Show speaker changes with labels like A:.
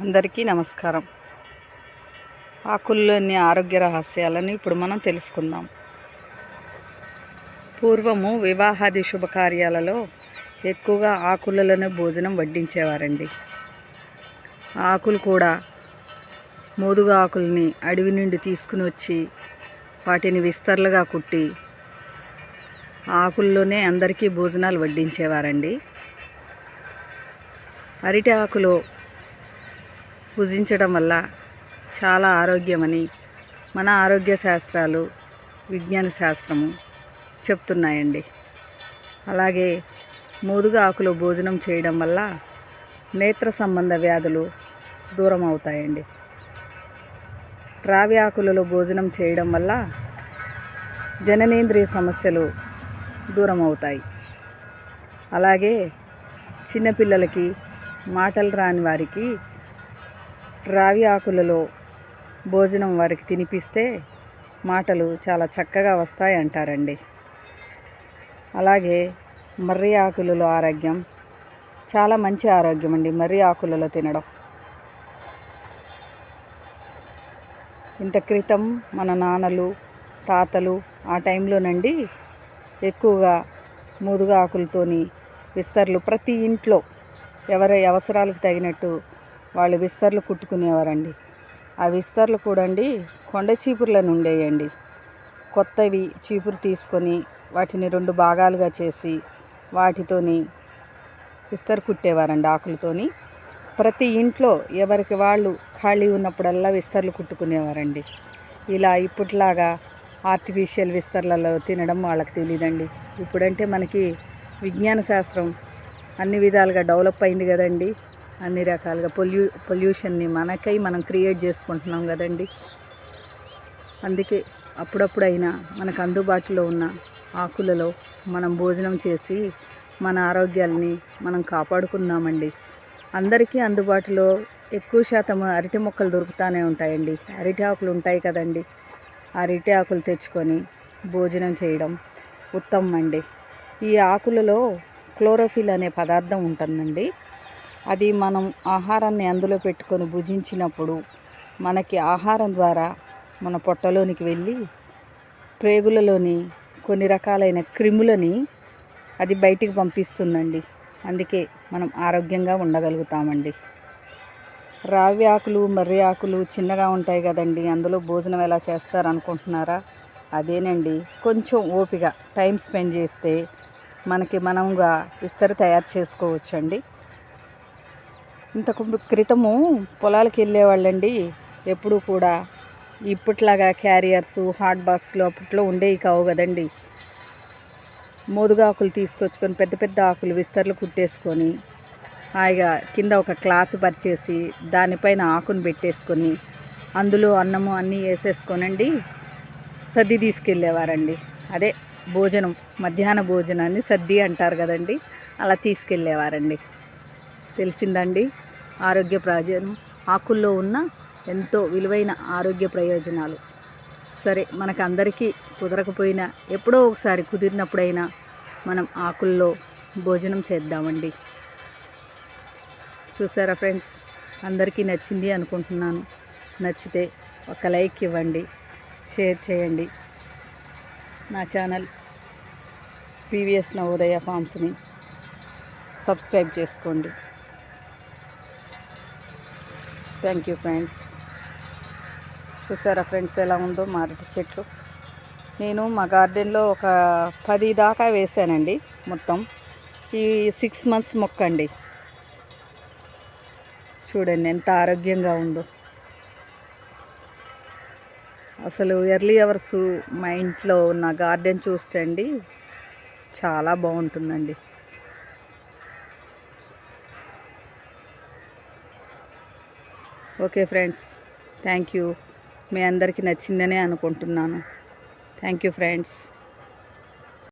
A: అందరికీ నమస్కారం. ఆకుల్లోని ఆరోగ్య రహస్యాలను ఇప్పుడు మనం తెలుసుకుందాం. పూర్వము వివాహాది శుభకార్యాలలో ఎక్కువగా ఆకులలోనే భోజనం వడ్డించేవారండి. ఆకులు కూడా మోదుగా ఆకుల్ని అడవి నుండి తీసుకుని వచ్చి వాటిని విస్తరలుగా కుట్టి ఆకుల్లోనే అందరికీ భోజనాలు వడ్డించేవారండి. అరిటి ఆకులో భుజించడం వల్ల చాలా ఆరోగ్యమని మన ఆరోగ్య శాస్త్రాలు విజ్ఞాన శాస్త్రము చెప్తున్నాయండి. అలాగే మోదుగా ఆకులో భోజనం చేయడం వల్ల నేత్ర సంబంధ వ్యాధులు దూరం అవుతాయండి రావి ఆకులలో భోజనం చేయడం వల్ల జననేంద్రియ సమస్యలు దూరం అవుతాయి అలాగే చిన్నపిల్లలకి మాటలు రాని వారికి రావి ఆకులలో భోజనం వారికి తినిపిస్తే మాటలు చాలా చక్కగా వస్తాయి అంటారండి. అలాగే మర్రి ఆకులలో ఆరోగ్యం చాలా మంచి ఆరోగ్యం అండి మర్రి ఆకులలో తినడం. ఇంత క్రితం మన నాన్నలు తాతలు ఆ టైంలోనండి ఎక్కువగా ముదుగా ఆకులతోని విస్తర్లు ప్రతి ఇంట్లో ఎవరి అవసరాలకు తగినట్టు వాళ్ళు విస్తర్లు కుట్టుకునేవారండి. ఆ విస్తర్లు కూడా అండి కొండ చీపుర్లను ఉండేయండి కొత్తవి చీపురు తీసుకొని వాటిని రెండు భాగాలుగా చేసి వాటితోని విస్తర్ కుట్టేవారండి ఆకులతోని. ప్రతి ఇంట్లో ఎవరికి వాళ్ళు ఖాళీ ఉన్నప్పుడల్లా విస్తర్లు కుట్టుకునేవారండి. ఇలా ఇప్పట్లాగా ఆర్టిఫిషియల్ విస్తర్లలో తినడం వాళ్ళకి తెలియదండి ఇప్పుడంటే మనకి విజ్ఞాన శాస్త్రం అన్ని విధాలుగా డెవలప్ అయింది కదండి. అన్ని రకాలుగా పొల్యూ పొల్యూషన్ని మనకై మనం క్రియేట్ చేసుకుంటున్నాం కదండి. అందుకే అప్పుడప్పుడైనా మనకు అందుబాటులో ఉన్న ఆకులలో మనం భోజనం చేసి మన ఆరోగ్యాల్ని మనం కాపాడుకుందామండి. అందరికీ అందుబాటులో ఎక్కువ శాతం అరటి మొక్కలు దొరుకుతూనే ఉంటాయండి. అరటి ఆకులు ఉంటాయి కదండి. అరటి ఆకులు తెచ్చుకొని భోజనం చేయడం ఉత్తమం అండి ఈ ఆకులలో క్లోరోఫిల్ అనే పదార్థం ఉంటుందండి. అది మనం ఆహారాన్ని అందులో పెట్టుకొని భుజించినప్పుడు మనకి ఆహారం ద్వారా మన పొట్టలోనికి వెళ్ళి ప్రేగులలోని కొన్ని రకాలైన క్రిములని అది బయటికి పంపిస్తుందండి. అందుకే మనం ఆరోగ్యంగా ఉండగలుగుతామండి. రావి ఆకులు మర్రి ఆకులు చిన్నగా ఉంటాయి కదండి. అందులో భోజనం ఎలా చేస్తారు అనుకుంటున్నారా అదేనండి. కొంచెం ఓపిక టైం స్పెండ్ చేస్తే మనకి మనంగా విస్తర తయారు చేసుకోవచ్చండి. ఇంతకు క్రితము పొలాలకు వెళ్ళేవాళ్ళండి. ఎప్పుడు కూడా ఇప్పట్లాగా క్యారియర్స్ హాట్ బాక్స్లు అప్పట్లో ఉండేవి కావు కదండి. మోదుగా ఆకులు తీసుకొచ్చుకొని పెద్ద పెద్ద ఆకులు విస్తరలు కుట్టేసుకొని హాయిగా కింద ఒక క్లాత్ పరిచేసి దానిపైన ఆకును పెట్టేసుకొని అందులో అన్నము అన్నీ వేసేసుకోనండి సద్ది తీసుకెళ్ళేవారండి. అదే భోజనం మధ్యాహ్న భోజనాన్ని సద్ది అంటారు కదండి అలా తీసుకెళ్ళేవారండి. తెలిసిందండి. ఆరోగ్య ప్రయోజనం ఆకుల్లో ఉన్న ఎంతో విలువైన ఆరోగ్య ప్రయోజనాలు. సరే మనకు అందరికీ కుదరకపోయినా ఎప్పుడో ఒకసారి కుదిరినప్పుడైనా మనం ఆకుల్లో భోజనం చేద్దామండి. చూసారా ఫ్రెండ్స్? అందరికీ నచ్చింది అనుకుంటున్నాను. నచ్చితే ఒక లైక్ ఇవ్వండి షేర్ చేయండి. నా ఛానల్ పీవీఎస్ నవోదయ ఫామ్స్ని సబ్స్క్రైబ్ చేసుకోండి. Thank you friends. చూసారా ఫ్రెండ్స్ ఎలా ఉందో మారటి చెట్లు. నేను మా గార్డెన్లో ఒక పది దాకా వేసానండి మొత్తం. ఈ సిక్స్ మంత్స్ మొక్క అండి. చూడండి ఎంత ఆరోగ్యంగా ఉందో. అసలు ఎర్లీ అవర్స్ మా ఇంట్లో ఉన్న గార్డెన్ చూస్తే అండి చాలా బాగుంటుందండి. Okay friends. థ్యాంక్ యూ మీ అందరికీ నచ్చిందనే అనుకుంటున్నాను. Thank you friends.